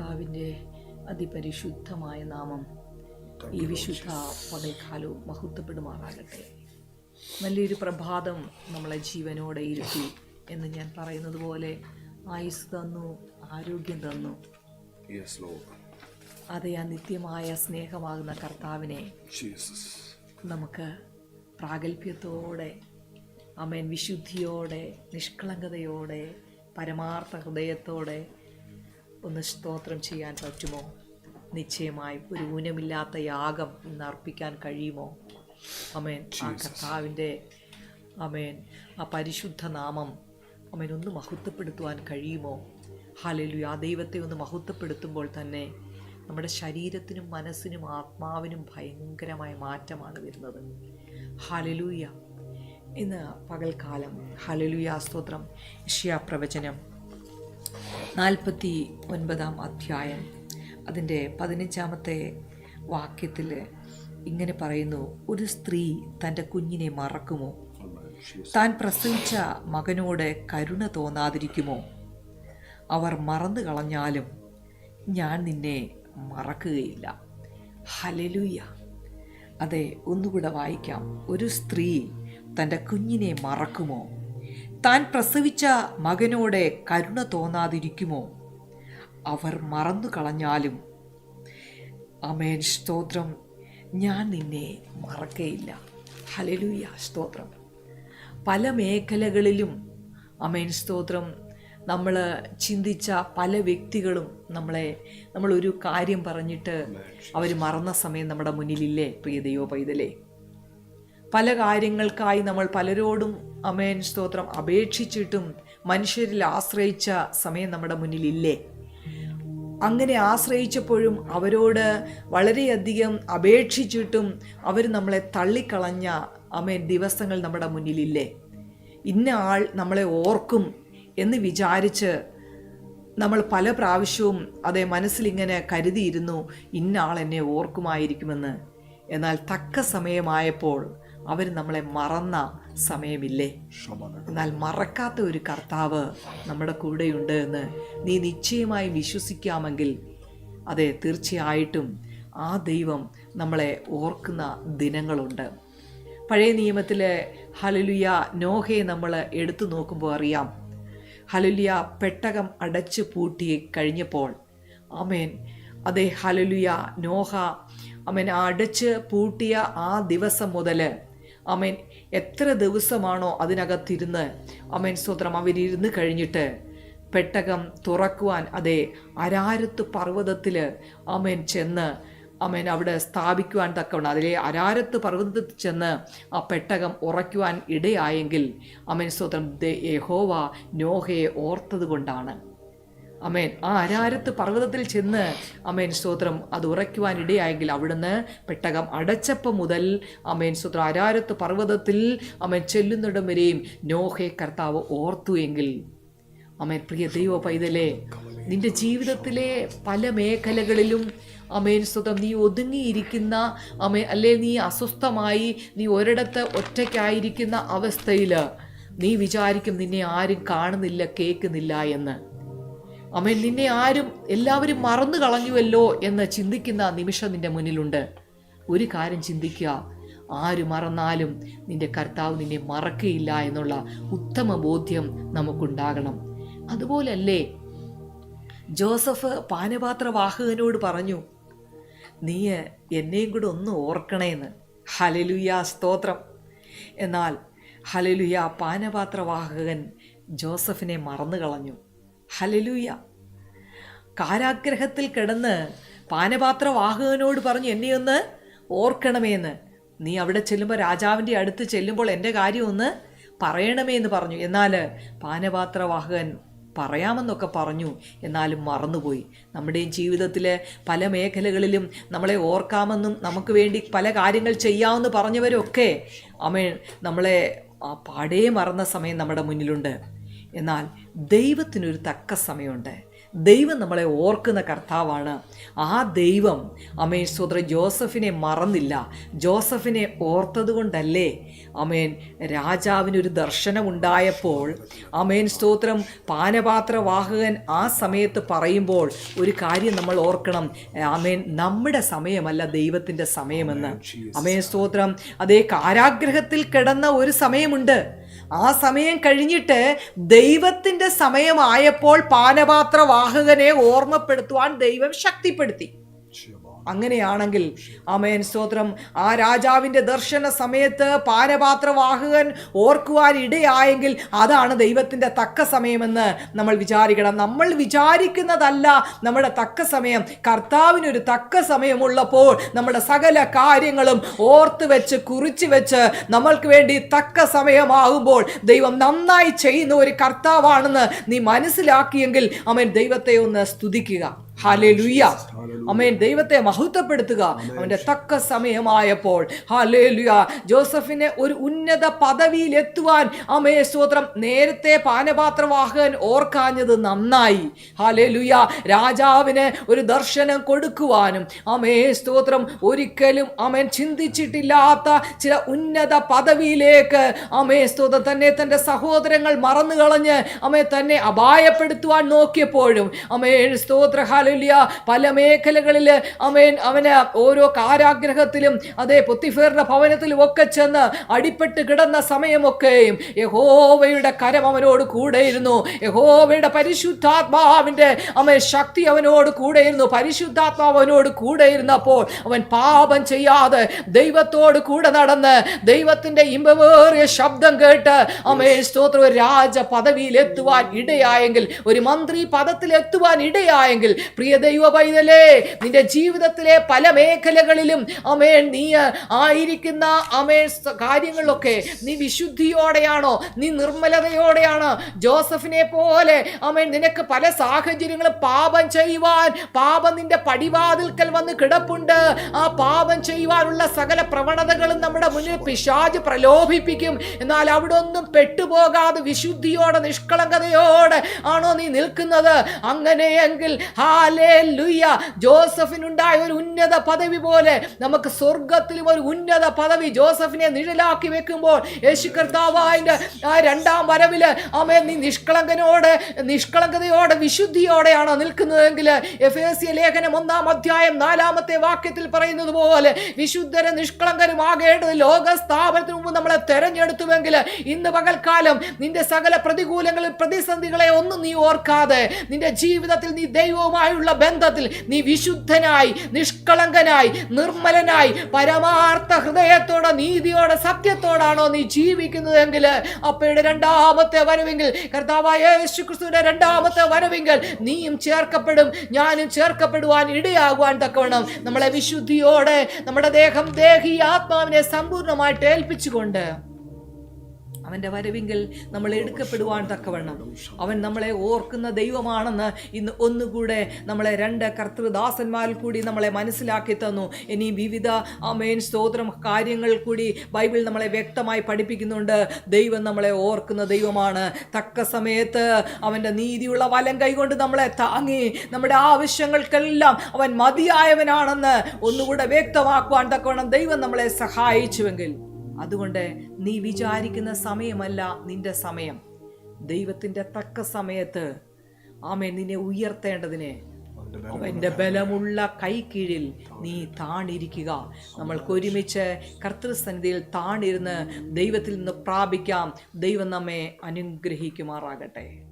കർത്താവിന്റെ അതിപരിശുദ്ധമായ നാമം ഈ വിശുദ്ധ പകൽക്കാലവും മഹത്വപ്പെടുമാറാകട്ടെ. നല്ലൊരു പ്രഭാതം നമ്മളെ ജീവനോടെ ഇരുത്തി എന്ന് ഞാൻ പറയുന്നത് പോലെ ആയുസ് തന്നു ആരോഗ്യം തന്നു. അതെ ആ നിത്യമായ സ്നേഹമാകുന്ന കർത്താവിനെ. നമുക്ക് പ്രാഗൽഭ്യത്തോടെ അമേൻ വിശുദ്ധിയോടെ നിഷ്കളങ്കതയോടെ പരമാർത്ഥ ഹൃദയത്തോടെ ഒന്ന് സ്തോത്രം ചെയ്യാൻ പറ്റുമോ? നിശ്ചയമായും ഒരു ഊനമില്ലാത്ത യാഗം ഇന്ന് അർപ്പിക്കാൻ കഴിയുമോ? അമേൻ ആ കർത്താവിന്റെ അമേൻ ആ പരിശുദ്ധ നാമം അമേൻ ഒന്ന് മഹത്വപ്പെടുത്തുവാൻ കഴിയുമോ? ഹലലു ആ ദൈവത്തെ ഒന്ന് മഹത്വപ്പെടുത്തുമ്പോൾ തന്നെ നമ്മുടെ ശരീരത്തിനും മനസ്സിനും ആത്മാവിനും ഭയങ്കരമായ മാറ്റമാണ് വരുന്നത്. ഹലലൂയ ഇന്ന് പകൽക്കാലം. ഹലലുയാ സ്തോത്രം. യഷ്യാ പ്രവചനം. നാൽപ്പത്തി ഒൻപതാം അധ്യായം. അതിന്റെ പതിനഞ്ചാമത്തെ വാക്യത്തിൽ ഇങ്ങനെ പറയുന്നു ഒരു സ്ത്രീ തന്റെ കുഞ്ഞിനെ മറക്കുമോ? താൻ പ്രസവിച്ച മകനോട് കരുണ തോന്നാതിരിക്കുമോ? അവർ മറന്നു കളഞ്ഞാലും ഞാൻ നിന്നെ മറക്കുകയില്ല. ഹലലുയ അതെ ഒന്നുകൂടെ വായിക്കാം. ഒരു സ്ത്രീ തന്റെ കുഞ്ഞിനെ മറക്കുമോ? താൻ പ്രസവിച്ച മകനോട് കരുണ തോന്നാതിരിക്കുമോ? അവർ മറന്നു കളഞ്ഞാലും. അമേൻ സ്തോത്രം. ഞാൻ നിന്നെ മറക്കയില്ല. ഹലലൂയ സ്തോത്രം. പല മേഖലകളിലും അമേൻ സ്തോത്രം. നമ്മൾ ചിന്തിച്ച പല വ്യക്തികളും നമ്മളെ നമ്മളൊരു കാര്യം പറഞ്ഞിട്ട് അവർ മറന്ന സമയം നമ്മുടെ മുന്നിലില്ലേ പ്രിയതയോ പൈതലേ പല കാര്യങ്ങൾക്കായി നമ്മൾ പലരോടും അമേൻ സ്തോത്രം അപേക്ഷിച്ചിട്ടും മനുഷ്യരിൽ ആശ്രയിച്ച സമയം നമ്മുടെ മുന്നിലില്ലേ? അങ്ങനെ ആശ്രയിച്ചപ്പോഴും അവരോട് വളരെയധികം അപേക്ഷിച്ചിട്ടും അവർ നമ്മളെ തള്ളിക്കളഞ്ഞ അമേൻ ദിവസങ്ങൾ നമ്മുടെ മുന്നിലില്ലേ? ഇന്ന ആൾ നമ്മളെ ഓർക്കും എന്ന് വിചാരിച്ച് നമ്മൾ പല പ്രാവശ്യവും അതേ മനസ്സിലിങ്ങനെ കരുതിയിരുന്നു ഇന്ന ആൾ എന്നെ ഓർക്കുമായിരിക്കുമെന്ന്. എന്നാൽ തക്ക സമയമായപ്പോൾ അവർ നമ്മളെ മറന്ന സമയമില്ലേ. എന്നാൽ മറക്കാത്ത ഒരു കർത്താവ് നമ്മുടെ കൂടെയുണ്ട് എന്ന് നീ നിശ്ചയമായി വിശ്വസിക്കാമെങ്കിൽ അതെ തീർച്ചയായിട്ടും ആ ദൈവം നമ്മളെ ഓർക്കുന്ന ദിനങ്ങളുണ്ട്. പഴയ നിയമത്തിലെ ഹലലുയ നോഹയെ നമ്മൾ എടുത്തു നോക്കുമ്പോൾ അറിയാം. ഹലലുയ പെട്ടകം അടച്ചു പൂട്ടി കഴിഞ്ഞപ്പോൾ അമേൻ അതെ ഹലലുയ നോഹ അമേൻ അടച്ച് പൂട്ടിയ ആ ദിവസം മുതൽ അമേൻ എത്ര ദിവസമാണോ അതിനകത്തിരുന്ന് അമേൻ സ്വത്രം അവരിരുന്ന് കഴിഞ്ഞിട്ട് പെട്ടകം തുറക്കുവാൻ അതെ അരാരത്ത് പർവതത്തിൽ അമേൻ ചെന്ന് അമേൻ അവിടെ സ്ഥാപിക്കുവാൻ തക്കവണ്ണം അതിലെ അരാരത്ത് പർവതത്തിൽ ചെന്ന് ആ പെട്ടകം ഉറയ്ക്കുവാൻ ഇടയായെങ്കിൽ അമേൻ സ്വത്രം യഹോവ നോഹയെ ഓർത്തത് കൊണ്ടാണ്. അമേൻ. ആ അരാരത്ത് പർവതത്തിൽ ചെന്ന് അമേൻ സ്തോത്രം അത് ഉറയ്ക്കുവാൻ ഇടയായെങ്കിൽ അവിടുന്ന് പെട്ടകം അടച്ചപ്പം മുതൽ അമേൻ സ്തോത്രം അരാരത്ത് പർവതത്തിൽ അമേൻ ചെല്ലുന്നിടം വരെയും നോഹെ കർത്താവ് ഓർത്തു എങ്കിൽ അമേൻ പ്രിയ ദൈവ പൈതലേ നിന്റെ ജീവിതത്തിലെ പല മേഖലകളിലും അമേൻ സ്വതം നീ ഒതുങ്ങിയിരിക്കുന്ന അമേ അല്ലെ നീ അസ്വസ്ഥമായി നീ ഒരിടത്ത് ഒറ്റയ്ക്കായിരിക്കുന്ന അവസ്ഥയിൽ നീ വിചാരിക്കും നിന്നെ ആരും കാണുന്നില്ല കേൾക്കുന്നില്ല എന്ന്. അമേൻ നിന്നെ ആരും എല്ലാവരും മറന്നു കളഞ്ഞുവല്ലോ എന്ന് ചിന്തിക്കുന്ന നിമിഷം നിന്റെ മുന്നിലുണ്ട്. ഒരു കാര്യം ചിന്തിക്കുക. ആര് മറന്നാലും നിന്റെ കർത്താവ് നിന്നെ മറക്കുകയില്ല എന്നുള്ള ഉത്തമ ബോധ്യം നമുക്കുണ്ടാകണം. അതുപോലല്ലേ ജോസഫ് പാനപാത്രവാഹകനോട് പറഞ്ഞു നീ എന്നെയും കൂടെ ഒന്ന് ഓർക്കണേന്ന്. ഹലലുയ സ്തോത്രം. എന്നാൽ ഹലലുയ പാനപാത്രവാഹകൻ ജോസഫിനെ മറന്നു കളഞ്ഞു. ഹലലുയ കാരാഗ്രഹത്തിൽ കിടന്ന് പാനപാത്രവാഹകനോട് പറഞ്ഞു എന്നെ ഒന്ന് ഓർക്കണമേന്ന്. നീ അവിടെ ചെല്ലുമ്പോൾ രാജാവിന്റെ അടുത്ത് ചെല്ലുമ്പോൾ എന്റെ കാര്യം ഒന്ന് പറയണമേ എന്ന് പറഞ്ഞു. എന്നാൽ പാനപാത്രവാഹകൻ പറയാമെന്നൊക്കെ പറഞ്ഞു. എന്നാലും മറന്നുപോയി. നമ്മുടെയും ജീവിതത്തിലെ പല മേഖലകളിലും നമ്മളെ ഓർക്കാമെന്നും നമുക്ക് വേണ്ടി പല കാര്യങ്ങൾ ചെയ്യാമെന്ന് പറഞ്ഞവരൊക്കെ അമ്മ നമ്മളെ ആ പാടേ മറന്ന സമയം നമ്മുടെ മുന്നിലുണ്ട്. എന്നാൽ ദൈവത്തിനൊരു തക്ക സമയമുണ്ട്. ദൈവം നമ്മളെ ഓർക്കുന്ന കർത്താവാണ്. ആ ദൈവം അമേൻ സ്തോത്രം ജോസഫിനെ മറന്നില്ല. ജോസഫിനെ ഓർത്തത് കൊണ്ടല്ലേ അമേൻ രാജാവിനൊരു ദർശനമുണ്ടായപ്പോൾ അമേൻ സ്തോത്രം പാനപാത്രവാഹകൻ ആ സമയത്ത് പറയുമ്പോൾ ഒരു കാര്യം നമ്മൾ ഓർക്കണം. അമേൻ നമ്മുടെ സമയമല്ല ദൈവത്തിന്റെ സമയമെന്ന്. അമേൻ സ്തോത്രം അതേ കാരാഗ്രഹത്തിൽ കിടന്ന ഒരു സമയമുണ്ട്. ആ സമയം കഴിഞ്ഞിട്ട് ദൈവത്തിന്റെ സമയമായപ്പോൾ പാനപാത്രവാഹകനെ ഓർമ്മപ്പെടുത്തുവാൻ ദൈവം ശക്തിപ്പെടുത്തി. അങ്ങനെയാണെങ്കിൽ ആമേൻ സ്തോത്രം. ആ രാജാവിന്റെ ദർശന സമയത്ത് പാനപാത്രവാഹകൻ ഓർക്കുവാൻ ഇടയായെങ്കിൽ അതാണ് ദൈവത്തിന്റെ തക്ക സമയമെന്ന് നമ്മൾ വിചാരിക്കണം. നമ്മൾ വിചാരിക്കുന്നതല്ല നമ്മുടെ തക്ക സമയം. കർത്താവിനൊരു തക്ക സമയമുള്ളപ്പോൾ നമ്മുടെ സകല കാര്യങ്ങളും ഓർത്ത് വെച്ച് കുറിച്ച് വെച്ച് നമ്മൾക്ക് വേണ്ടി തക്ക സമയമാകുമ്പോൾ ദൈവം നന്നായി ചെയ്യുന്ന ഒരു കർത്താവാണെന്ന് നീ മനസ്സിലാക്കിയെങ്കിൽ അവൻ ദൈവത്തെ ഒന്ന് സ്തുതിക്കുക. ഹാലേ അമ്മയൻ അമേൻ ദൈവത്തെ മഹത്വപ്പെടുത്തുക. അവന്റെ തക്ക സമയമായപ്പോൾ. ഹാലേ ലുയ ജോസഫിനെ ഒരു ഉന്നത പദവിയിൽ എത്തുവാൻ അമേ സ്തോത്രം. നേരത്തെ പാനപാത്രവാഹകൻ ഓർക്കാഞ്ഞത് നന്നായി. ഹാലേ ലുയ രാജാവിന് ഒരു ദർശനം കൊടുക്കുവാനും. അമേ സ്തോത്രം. ഒരിക്കലും അമ്മൻ ചിന്തിച്ചിട്ടില്ലാത്ത ചില ഉന്നത പദവിയിലേക്ക് അമേ സ്തോത്രം തന്നെ തന്റെ സഹോദരങ്ങൾ മറന്നു കളഞ്ഞ് അമേ തന്നെ അപായപ്പെടുത്തുവാൻ നോക്കിയപ്പോഴും അമേ സ്തോത്ര. ഹാലലിയ പല മേഖലകളിൽ അമേൻ അവന് ഓരോ കാരാഗ്രഹത്തിലും അതേ പൊത്തിഫേറിന്റെ ഭവനത്തിലും ഒക്കെ ചെന്ന് അടിപ്പെട്ട് കിടന്ന സമയമൊക്കെയും യഹോവയുടെ കരം അവനോട് കൂടെയിരുന്നു. യഹോവയുടെ പരിശുദ്ധാത്മാവിന്റെ അമേ ശക്തി അവനോട് കൂടെയിരുന്നു. പരിശുദ്ധാത്മാവ് അവനോട് കൂടെയിരുന്നപ്പോൾ അവൻ പാപം ചെയ്യാതെ ദൈവത്തോട് കൂടെ നടന്ന് ദൈവത്തിന്റെ ഇമ്പവേറിയ ശബ്ദം കേട്ട് അമേ സ്തോത്ര രാജ പദവിയിൽ എത്തുവാൻ ഇടയായെങ്കിൽ ഒരു മന്ത്രി പദത്തിൽ എത്തുവാൻ ഇടയായെങ്കിൽ പ്രിയ ദൈവ പൈതലേ നിന്റെ ജീവിതത്തിലെ പല മേഖലകളിലും അമേൻ നീ ആയിരിക്കുന്ന കാര്യങ്ങളൊക്കെ കാര്യങ്ങളിലൊക്കെ നീ വിശുദ്ധിയോടെയാണോ? നീ നിർമ്മലതയോടെയാണ്? ജോസഫിനെ പോലെ അമേൻ നിനക്ക് പല സാഹചര്യങ്ങളും പാപം ചെയ്യുവാൻ പാപം നിന്റെ പടിവാതിൽക്കൽ വന്ന് കിടപ്പുണ്ട്. ആ പാപം ചെയ്യുവാനുള്ള സകല പ്രവണതകളും നമ്മുടെ മുന്നിൽ പിശാജ് പ്രലോഭിപ്പിക്കും. എന്നാൽ അവിടെ ഒന്നും പെട്ടുപോകാതെ വിശുദ്ധിയോടെ നിഷ്കളങ്കതയോടെ ആണോ നീ നിൽക്കുന്നത്? അങ്ങനെയെങ്കിൽ ഹാലേ ജോസഫിനുണ്ടായ ഒരു ഉന്നത പദവി പോലെ നമുക്ക് സ്വർഗത്തിലും ഒരു ഉന്നത പദവി ജോസഫിനെ നിഴലാക്കി വെക്കുമ്പോൾ യേശു കർത്താവിന്റെ ആ രണ്ടാം വരവിൽ അമേ നീ നിഷ്കളങ്കനോട് നിഷ്കളങ്കതയോടെ വിശുദ്ധിയോടെയാണോ നിൽക്കുന്നതെങ്കിൽ എഫ് എസ് സി ലേഖനം ഒന്നാം അധ്യായം നാലാമത്തെ വാക്യത്തിൽ പറയുന്നത് പോലെ വിശുദ്ധരും നിഷ്കളങ്കരുമാകേണ്ടത് ലോക സ്ഥാപനത്തിന് മുമ്പ് നമ്മളെ തെരഞ്ഞെടുത്തുവെങ്കിൽ ഇന്ന് പകൽക്കാലം നിന്റെ സകല പ്രതികൂലങ്ങളിൽ പ്രതിസന്ധികളെ ഒന്നും നീ ഓർക്കാതെ നിന്റെ ജീവിതത്തിൽ നീ ദൈവവുമായുള്ള ബന്ധത്തിൽ നീ വിശുദ്ധനായി നിഷ്കളങ്കനായി നിർമ്മലനായി പരമാർത്ഥ ഹൃദയത്തോടെ നീതിയോടെ സത്യത്തോടാണോ നീ ജീവിക്കുന്നതെങ്കിൽ അപ്പയുടെ രണ്ടാമത്തെ വരവെങ്കിൽ കർത്താവായ യേശു ക്രിസ്തുവിന്റെ രണ്ടാമത്തെ വരവെങ്കിൽ നീയും ചേർക്കപ്പെടും ഞാനും ചേർക്കപ്പെടുവാൻ ഇടയാകുവാൻ തക്കവണ്ണം. നമ്മളെ വിശുദ്ധിയോടെ നമ്മുടെ ദേഹം ദേഹി ആത്മാവിനെ സമ്പൂർണമായിട്ട് ഏൽപ്പിച്ചുകൊണ്ട് അവന്റെ വരവിങ്കിൽ നമ്മൾ എടുക്കപ്പെടുവാൻ തക്കവണ്ണം. അവൻ നമ്മളെ ഓർക്കുന്ന ദൈവമാണെന്ന് ഇന്ന് ഒന്നുകൂടെ നമ്മളെ രണ്ട് കർത്തൃദാസന്മാരിൽ കൂടി നമ്മളെ മനസ്സിലാക്കി തന്നു. ഇനി വിവിധ അമേൻ സ്തോത്രം കാര്യങ്ങൾ കൂടി ബൈബിൾ നമ്മളെ വ്യക്തമായി പഠിപ്പിക്കുന്നുണ്ട്. ദൈവം നമ്മളെ ഓർക്കുന്ന ദൈവമാണ്. തക്ക സമയത്ത് അവന്റെ നീതിയുള്ള വലം കൈകൊണ്ട് നമ്മളെ താങ്ങി. നമ്മുടെ ആവശ്യങ്ങൾക്കെല്ലാം അവൻ മതിയായവനാണെന്ന് ഒന്നുകൂടെ വ്യക്തമാക്കുവാൻ തക്കവണ്ണം ദൈവം നമ്മളെ സഹായിച്ചുവെങ്കിൽ അതുകൊണ്ട് നീ വിചാരിക്കുന്ന സമയമല്ല നിന്റെ സമയം. ദൈവത്തിന്റെ തക്ക സമയത്ത് ആമേ നിന്നെ ഉയർത്തേണ്ടതിന് അവന്റെ ബലമുള്ള കൈക്കീഴിൽ നീ താണിരിക്കുക. നമ്മൾക്ക് ഒരുമിച്ച് കർത്തൃസന്നിധിയിൽ താണിരുന്ന് ദൈവത്തിൽ നിന്ന് പ്രാപിക്കാം. ദൈവം നമ്മെ അനുഗ്രഹിക്കുമാറാകട്ടെ.